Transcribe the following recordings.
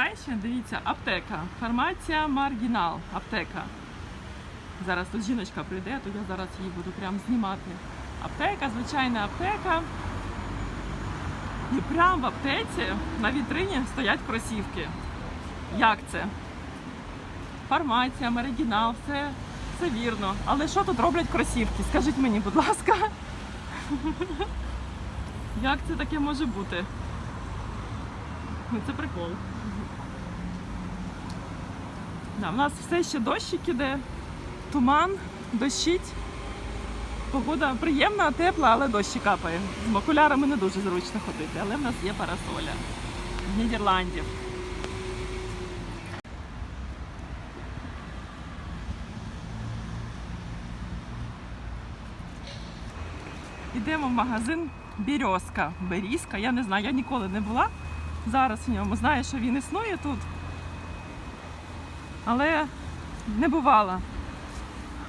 Кашкайщині, дивіться, аптека. Фармація Маргінал. Аптека. Зараз тут жіночка прийде, то я зараз її буду прям знімати. Аптека, звичайна аптека. І прямо в аптеці на вітрині стоять кросівки. Як це? Фармація, Меридінал, все, все вірно. Але що тут роблять кросівки? Скажіть мені, будь ласка. Як це таке може бути? Ну, Це прикол. Да, в нас все ще дощик іде, туман, дощить. Погода приємна, тепла, але дощі капає. З окулярами не дуже зручно ходити, але в нас є парасоля з Нідерландів. Йдемо в магазин Бірьозка. Берізка. Я не знаю, я ніколи не була зараз в ньому. Знаю, що він існує тут. Але не бувала.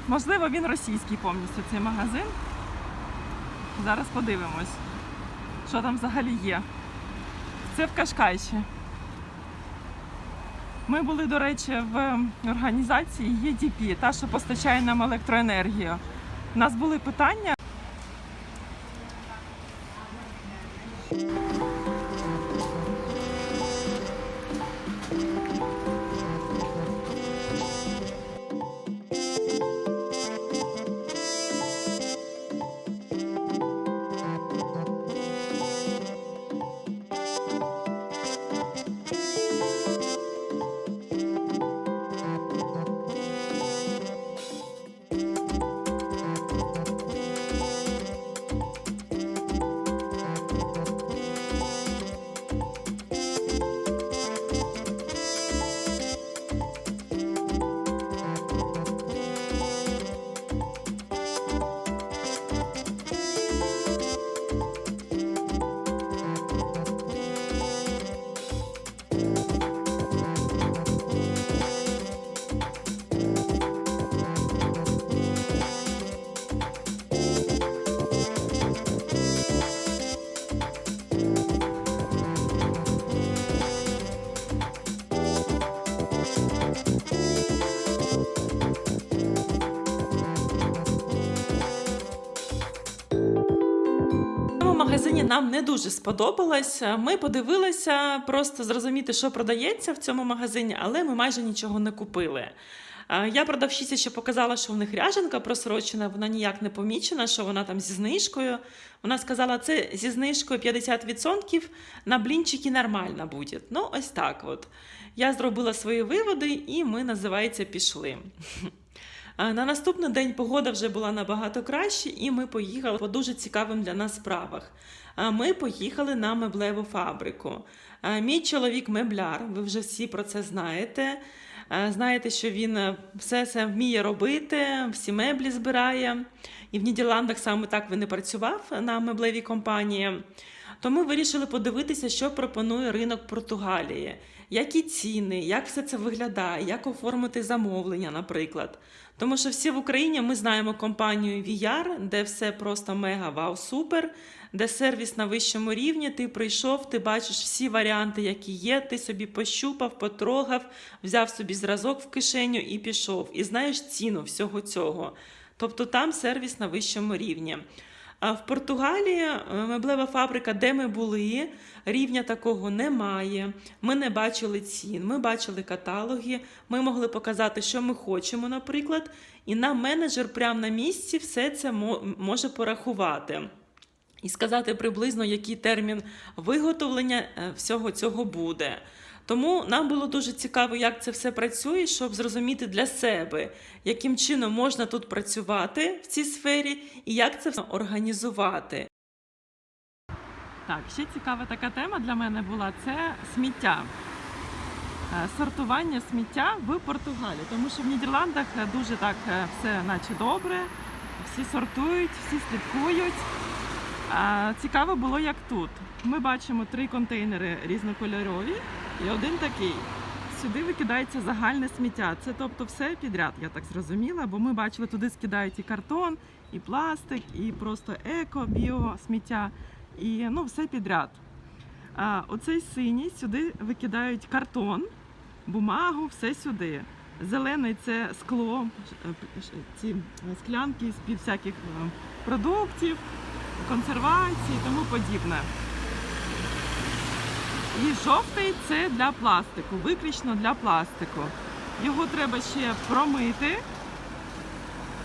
Можливо, він російський повністю цей магазин. Зараз подивимось, що там взагалі є. Це в Кашкайші. Ми були, до речі, в організації ЄДП, та, що постачає нам електроенергію. У нас були питання. Магазині нам не дуже сподобалось. Ми подивилися просто зрозуміти, що продається в цьому магазині, але ми майже нічого не купили. Я продавщиця ще показала, що в них ряженка просрочена, вона ніяк не помічена, що вона там зі знижкою. Вона сказала, це зі знижкою 50% на блінчики нормально буде. Ну, ось так от. Я зробила свої виводи, і ми, називається, пішли. На наступний день погода вже була набагато краще, і ми поїхали по дуже цікавим для нас справах. Ми поїхали на меблеву фабрику. Мій чоловік мебляр, ви вже всі про це знаєте. А, Знаєте, що він е, все це вміє робити, всі меблі збирає. І в Нідерландах саме так він і працював на меблевій компанії. То ми вирішили подивитися, що пропонує ринок Португалії, які ціни, як все це виглядає, як оформити замовлення, наприклад. Тому що всі в Україні ми знаємо компанію VR, де все просто мега вау супер, де сервіс на вищому рівні. Ти прийшов, ти бачиш всі варіанти, які є. Ти собі пощупав, потрогав, взяв собі зразок в кишеню і пішов. І знаєш ціну всього цього. Тобто там сервіс на вищому рівні. А в Португалії е, меблева фабрика, де ми були, рівня такого немає. Ми не бачили цін, ми бачили каталоги, ми могли показати, що ми хочемо, наприклад, і нам менеджер прямо на місці все це може порахувати. І сказати приблизно, який термін виготовлення е, всього цього буде. Тому нам було дуже цікаво, як це все працює, щоб зрозуміти для себе, яким чином можна тут працювати в цій сфері і як це все організувати. Так, ще цікава така тема для мене була це сміття. Е, Сортування сміття в Португалії, тому що в Нідерландах е, дуже так все наче добре, всі сортують, всі слідкують. Цікаво було, як тут. Ми бачимо три контейнери різнокольорові і один такий. Сюди викидається загальне сміття. Це тобто все підряд, я так зрозуміла, бо ми бачили, туди скидають і картон, і пластик, і просто еко, біо сміття, і ну все підряд. А, оцей синій сюди викидають картон, бумагу, все сюди. Зелений це скло, е, ці склянки з-під всяких е, продуктів, консервації і тому подібне. І жовтий це для пластику, виключно для пластику. Його треба ще промити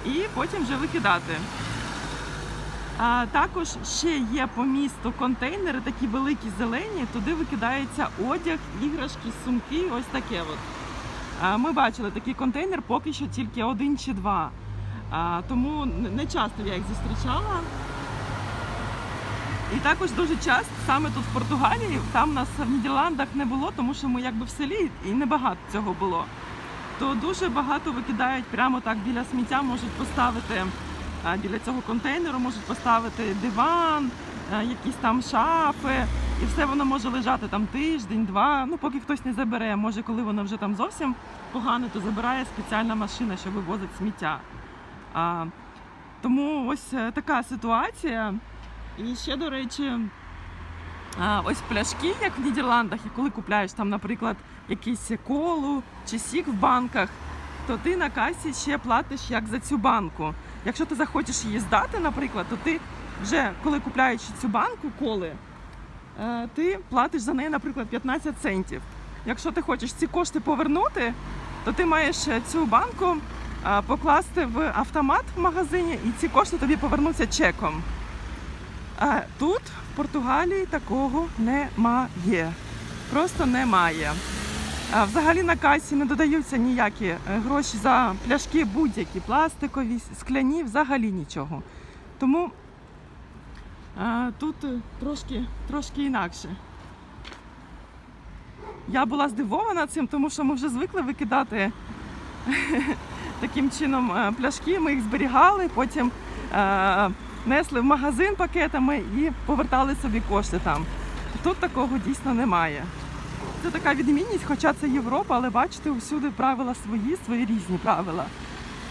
і потім вже викидати. А також ще є по місту контейнери, такі великі зелені. Туди викидається одяг, іграшки, сумки. Ось таке. От. А, Ми бачили такий контейнер, поки що тільки один чи два. А, Тому не часто я їх зустрічала. І також дуже часто саме тут в Португалії, там нас в Нідерландах не було, тому що ми якби в селі і небагато цього було. То дуже багато викидають прямо так біля сміття, можуть поставити біля цього контейнеру, можуть поставити диван, якісь там шафи, і все воно може лежати там тиждень, два. Ну поки хтось не забере. Може, коли воно вже там зовсім погано, то забирає спеціальна машина, що вивозить сміття. А, тому ось е, така ситуація. І ще, до речі, ось пляшки, як в Нідерландах, і коли купляєш там, наприклад, якийсь колу чи сік в банках, то ти на касі ще платиш як за цю банку. Якщо ти захочеш її здати, наприклад, то ти вже коли купляючи цю банку коли, е, ти платиш за неї, наприклад, 15 центів. Якщо ти хочеш ці кошти повернути, то ти маєш е, цю банку покласти в автомат в магазині, і ці кошти тобі повернуться чеком. А тут, в Португалії, такого немає. Просто немає. А взагалі на касі не додаються ніякі е, гроші за пляшки будь-які, пластикові, скляні, взагалі нічого. Тому а, тут е, трошки, трошки інакше. Я була здивована цим, тому що ми вже звикли викидати таким чином е, пляшки, ми їх зберігали, потім несли в магазин пакетами і повертали собі кошти там. Тут такого дійсно немає. Це така відмінність, хоча це Європа, але бачите, усюди правила свої, свої різні правила.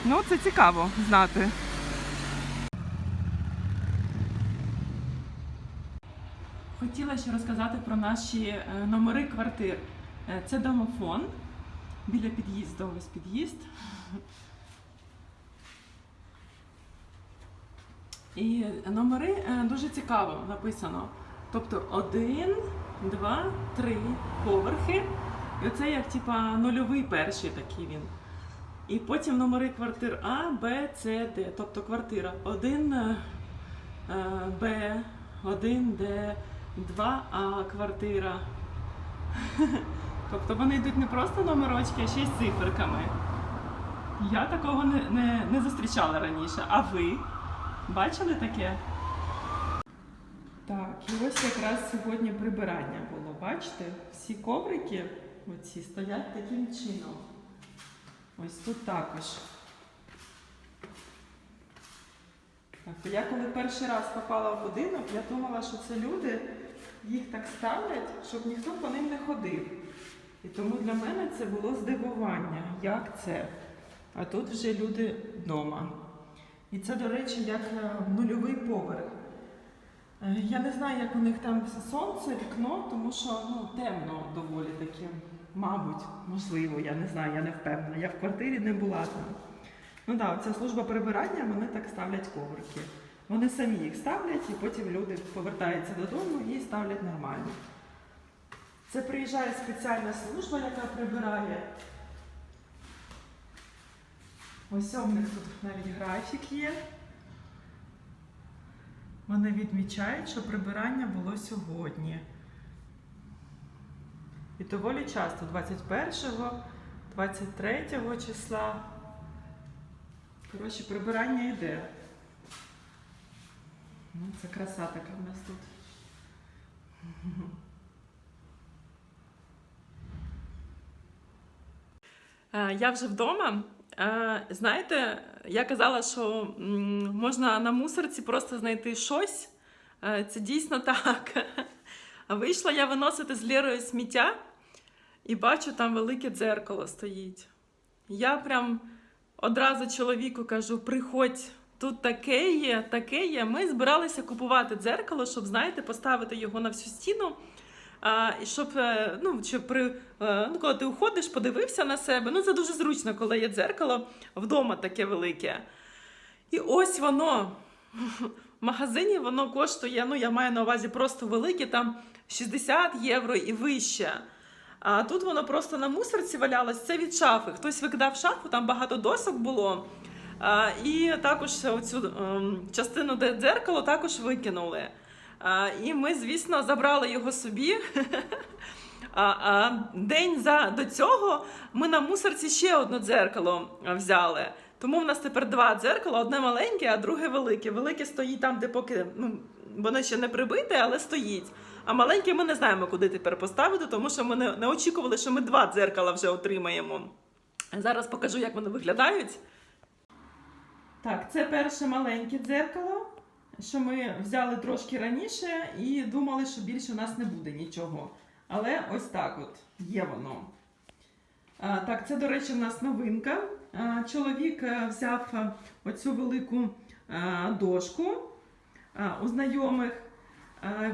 Ну, це цікаво знати. Хотіла ще розказати про наші е, номери квартир. Е, Це домофон біля під'їзду. Ось під'їзд. І номери е, дуже цікаво написано. Тобто один, два, три поверхи. І оце як типа нульовий перший такий він. І потім номери квартир А, Б, С, Д. Тобто квартира 1 Б, 1 Д, 2 А квартира. Тобто вони йдуть не просто номерочки, а ще й циферками. Я такого не, не, не зустрічала раніше. А ви бачили таке? Так, і ось якраз сьогодні прибирання було. Бачите, всі коврики оці стоять таким чином. Ось тут також. Так, я коли перший раз попала в будинок, я думала, що це люди їх так ставлять, щоб ніхто по ним не ходив. І тому для мене це було здивування, як це. А тут вже люди вдома. І це, до речі, як е, нульовий поверх. Е, Я не знаю, як у них там сонце, вікно, тому що ну, темно доволі таки. Мабуть, можливо, я не знаю, я не впевнена. Я в квартирі не була там. Ну так, ця служба прибирання, вони так ставлять коврики. Вони самі їх ставлять, і потім люди повертаються додому і ставлять нормально. Це приїжджає спеціальна служба, яка прибирає. Ось у них тут навіть графік є. Вони відмічають, що прибирання було сьогодні. І доволі часто, 21-го, 23 числа. Коротше, прибирання йде. Ну, це краса така в нас тут. Е, Я вже вдома. Е, Знаєте, я казала, що можна на мусорці просто знайти щось. Е, Це дійсно так. Вийшла я виносити з Лєрою сміття і бачу, там велике дзеркало стоїть. Я прям одразу чоловіку кажу: приходь, тут таке є, таке є. Ми збиралися купувати дзеркало, щоб, знаєте, поставити його на всю стіну. Щоб, е, ну, щоб при, е, ну, коли ти уходиш, подивився на себе. Ну, це дуже зручно, коли є дзеркало вдома таке велике. І ось воно. В магазині воно коштує, ну я маю на увазі просто велике, там 60 євро і вище. А тут воно просто на мусорці валялось. Це від шафи. Хтось викидав шафу, там багато досок було. А, і також оцю ем, частину, де дзеркало, також викинули. І ми, звісно, забрали його собі. День за до цього ми на мусорці ще одне дзеркало взяли. Тому в нас тепер два дзеркала: одне маленьке, а друге велике. Велике стоїть там, де поки ну, воно ще не прибите, але стоїть. А маленьке ми не знаємо, куди тепер поставити, тому що ми не, не очікували, що ми два дзеркала вже отримаємо. Зараз покажу, як вони виглядають. Так, це перше маленьке дзеркало, що ми взяли трошки раніше і думали, що більше у нас не буде нічого. Але ось так от є воно. Так, це, до речі, в нас новинка. Чоловік е, взяв е, оцю велику е, дошку у знайомих.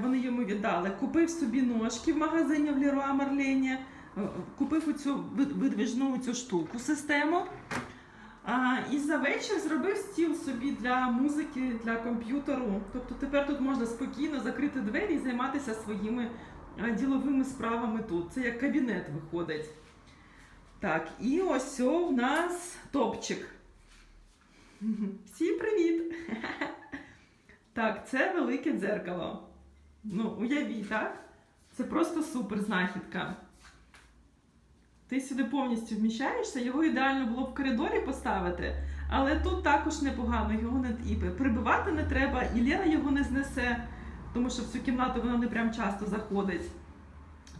Вони йому віддали. Купив собі ножки в магазині в Леруа Марлені, купив оцю вид- видвижну цю штуку, систему. І за вечір зробив стіл собі для музики, для комп'ютеру. Тобто тепер тут можна спокійно закрити двері і займатися своїми е, діловими справами тут. Це як кабінет виходить. Так, і ось в нас топчик. Всім привіт! Так, це велике дзеркало. Ну, уявіть, так? Це просто супер знахідка. Ти сюди повністю вміщаєшся, його ідеально було б в коридорі поставити, але тут також непогано, його не і прибивати не треба, і Лера його не знесе, тому що в цю кімнату вона не прям часто заходить.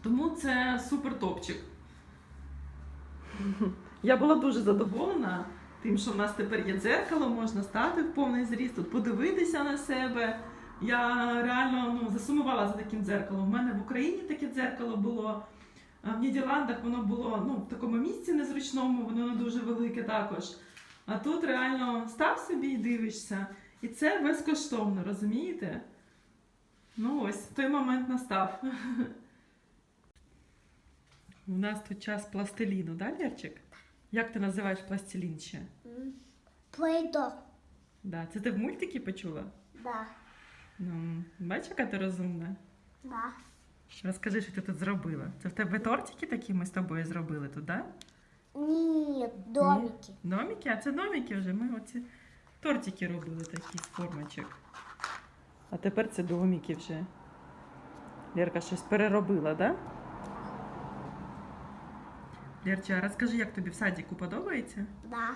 Тому це супер топчик. Я була дуже задоволена тим, що в нас тепер є дзеркало, можна стати в повний зріст, тут подивитися на себе. Я реально ну, засумувала за таким дзеркалом. У мене в Україні таке дзеркало було. А в Нідерландах воно було ну, в такому місці незручному, воно не дуже велике також. А тут реально став собі і дивишся. І це безкоштовно, розумієте? Ну ось, той момент настав. У нас тут час пластиліну, да, Лерчик? Як ти називаєш пластилін ще? Плейдо. Да. Це ти в мультики почула? Да. Ну, бачиш, яка ти розумна? Да. Розкажи, що ти тут зробила. Це в тебе тортики такі ми з тобою зробили тут, да? Нет, домики. Домики? А це домики вже. Ми оці тортики робили такі з формочок. А тепер це домики вже. Лерка щось переробила, да? Лерча, розкажи, як тобі в садіку подобається? Да.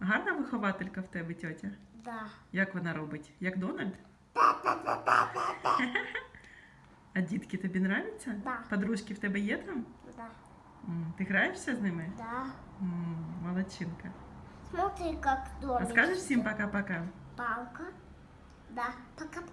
Гарна вихователька в тебе, тьотя? Да. Як вона робить? Як Дональд? А дітки тобі нравляться? Да. Подружки в тебе є там? Да. М, Ти граєшся з ними? Да. М, Молодчинка. Смотри, как домик. А скажеш всім пока-пока? Палка. Да. Пока.